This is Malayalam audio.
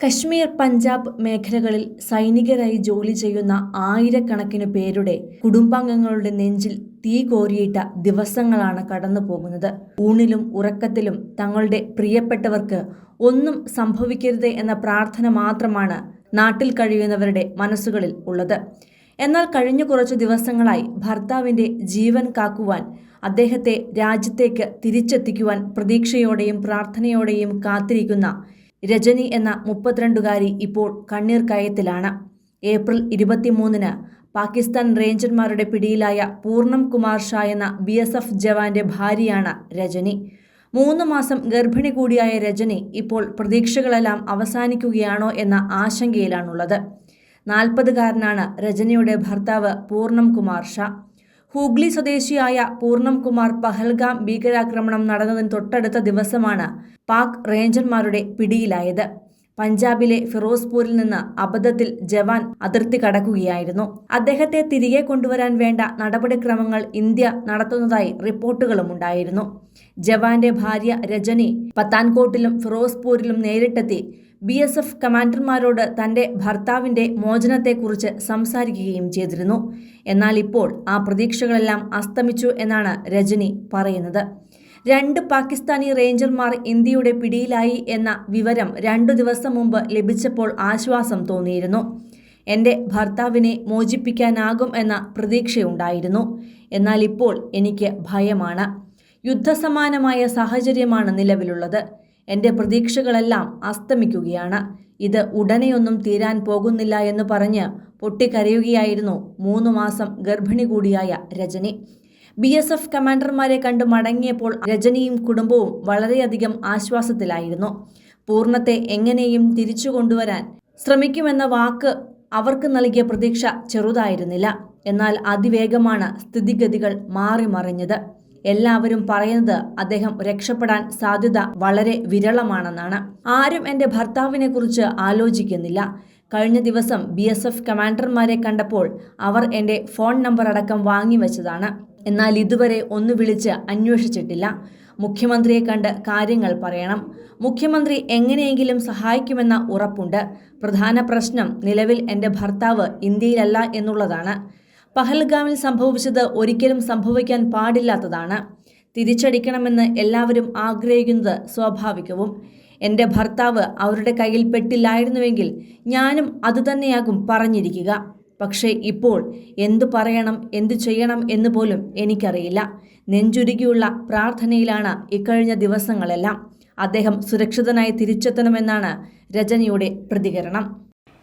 കശ്മീർ പഞ്ചാബ് മേഖലകളിൽ സൈനികരായി ജോലി ചെയ്യുന്ന ആയിരക്കണക്കിന് പേരുടെ കുടുംബാംഗങ്ങളുടെ നെഞ്ചിൽ തീ കോരിയിട്ട ദിവസങ്ങളാണ് കടന്നു പോകുന്നത്. ഊണിലും ഉറക്കത്തിലും തങ്ങളുടെ പ്രിയപ്പെട്ടവർക്ക് ഒന്നും സംഭവിക്കരുത് എന്ന പ്രാർത്ഥന മാത്രമാണ് നാട്ടിൽ കഴിയുന്നവരുടെ മനസ്സുകളിൽ ഉള്ളത്. എന്നാൽ കഴിഞ്ഞ കുറച്ചു ദിവസങ്ങളായി ഭർത്താവിന്റെ ജീവൻ കാക്കുവാൻ അദ്ദേഹത്തെ രാജ്യത്തേക്ക് തിരിച്ചെത്തിക്കുവാൻ പ്രതീക്ഷയോടെയും പ്രാർത്ഥനയോടെയും കാത്തിരിക്കുന്ന രജനി എന്ന മുപ്പത്തിരണ്ടുകാരി ഇപ്പോൾ കണ്ണീർ കയത്തിലാണ് ഏപ്രിൽ ഇരുപത്തിമൂന്നിന് പാകിസ്ഥാൻ റേഞ്ചർമാരുടെ പിടിയിലായ പൂർണം കുമാർ ഷാ എന്ന ബി എസ് എഫ് ജവാന്റെ ഭാര്യയാണ് രജനി. മൂന്ന് മാസം ഗർഭിണി കൂടിയായ രജനി ഇപ്പോൾ പ്രതീക്ഷകളെല്ലാം അവസാനിക്കുകയാണോ എന്ന ആശങ്കയിലാണുള്ളത്. നാൽപ്പതുകാരനാണ് രജനിയുടെ ഭർത്താവ് പൂർണം കുമാർ ഷാ. ഹൂഗ്ലി സ്വദേശിയായ പൂർണം കുമാർ പഹൽഗാം ഭീകരാക്രമണം നടന്നതിന് തൊട്ടടുത്ത ദിവസമാണ് പാക് റേഞ്ചർമാരുടെ പിടിയിലായത്. പഞ്ചാബിലെ ഫിറോസ്പൂരിൽ നിന്ന് അബദ്ധത്തിൽ ജവാൻ അതിർത്തി കടക്കുകയായിരുന്നു. അദ്ദേഹത്തെ തിരികെ കൊണ്ടുവരാൻ വേണ്ട നടപടിക്രമങ്ങൾ ഇന്ത്യ നടത്തുന്നതായി റിപ്പോർട്ടുകളും ഉണ്ടായിരുന്നു. ജവാന്റെ ഭാര്യ രജനി പത്താൻകോട്ടിലും ഫിറോസ്പൂരിലും നേരിട്ടെത്തി ബി എസ് എഫ് കമാൻഡർമാരോട് തന്റെ ഭർത്താവിന്റെ മോചനത്തെക്കുറിച്ച് സംസാരിക്കുകയും ചെയ്തിരുന്നു. എന്നാൽ ഇപ്പോൾ ആ പ്രതീക്ഷകളെല്ലാം അസ്തമിച്ചു എന്നാണ് രജനി പറയുന്നത്. രണ്ട് പാകിസ്ഥാനി റേഞ്ചർമാർ ഇന്ത്യയുടെ പിടിയിലായി എന്ന വിവരം രണ്ടു ദിവസം മുമ്പ് ലഭിച്ചപ്പോൾ ആശ്വാസം തോന്നിയിരുന്നു. എന്റെ ഭർത്താവിനെ മോചിപ്പിക്കാനാകും എന്ന പ്രതീക്ഷയുണ്ടായിരുന്നു. എന്നാൽ ഇപ്പോൾ എനിക്ക് ഭയമാണ്. യുദ്ധസമാനമായ സാഹചര്യമാണ് നിലവിലുള്ളത്. എന്റെ പ്രതീക്ഷകളെല്ലാം അസ്തമിക്കുകയാണ്. ഇത് ഉടനെയൊന്നും തീരാൻ പോകുന്നില്ല എന്ന് പറഞ്ഞ് പൊട്ടിക്കരയുകയായിരുന്നു മൂന്ന് മാസം ഗർഭിണി കൂടിയായ രജനി. ബി എസ് എഫ് കമാൻഡർമാരെ കണ്ട് മടങ്ങിയപ്പോൾ രജനിയും കുടുംബവും വളരെയധികം ആശ്വാസത്തിലായിരുന്നു. പൂർണത്തെ എങ്ങനെയും തിരിച്ചു കൊണ്ടുവരാൻ ശ്രമിക്കുമെന്ന വാക്ക് അവർക്ക് നൽകിയ പ്രതീക്ഷ ചെറുതായിരുന്നില്ല. എന്നാൽ അതിവേഗമാണ് സ്ഥിതിഗതികൾ മാറി മറിഞ്ഞത് എല്ലാവരും പറയുന്നത് അദ്ദേഹം രക്ഷപ്പെടാൻ സാധ്യത വളരെ വിരളമാണെന്നാണ്. ആരും എന്റെ ഭർത്താവിനെ കുറിച്ച് ആലോചിക്കുന്നില്ല. കഴിഞ്ഞ ദിവസം ബി എസ് എഫ് കമാൻഡർമാരെ കണ്ടപ്പോൾ അവർ എന്റെ ഫോൺ നമ്പർ അടക്കം വാങ്ങിവെച്ചതാണ് എന്നാൽ ഇതുവരെ ഒന്ന് വിളിച്ച് അന്വേഷിച്ചിട്ടില്ല. മുഖ്യമന്ത്രിയെ കണ്ട് കാര്യങ്ങൾ പറയണം. മുഖ്യമന്ത്രി എങ്ങനെയെങ്കിലും സഹായിക്കുമെന്ന ഉറപ്പുണ്ട്. പ്രധാന പ്രശ്നം നിലവിൽ എന്റെ ഭർത്താവ് ഇന്ത്യയിലല്ല എന്നുള്ളതാണ്. പഹൽഗാമിൽ സംഭവിച്ചത് ഒരിക്കലും സംഭവിക്കാൻ പാടില്ലാത്തതാണ്. തിരിച്ചടിക്കണമെന്ന് എല്ലാവരും ആഗ്രഹിക്കുന്നത് സ്വാഭാവികവും. എന്റെ ഭർത്താവ് അവരുടെ കയ്യിൽ പെട്ടില്ലായിരുന്നുവെങ്കിൽ ഞാനും അതുതന്നെയാകും പറഞ്ഞിരിക്കുക. പക്ഷേ ഇപ്പോൾ എന്തു പറയണം എന്തു ചെയ്യണം എന്ന് പോലും എനിക്കറിയില്ല. നെഞ്ചുരുകിയുള്ള പ്രാർത്ഥനയിലാണ് ഇക്കഴിഞ്ഞ ദിവസങ്ങളെല്ലാം. അദ്ദേഹം സുരക്ഷിതനായി തിരിച്ചെത്തണമെന്നാണ് രജനിയുടെ പ്രതികരണം.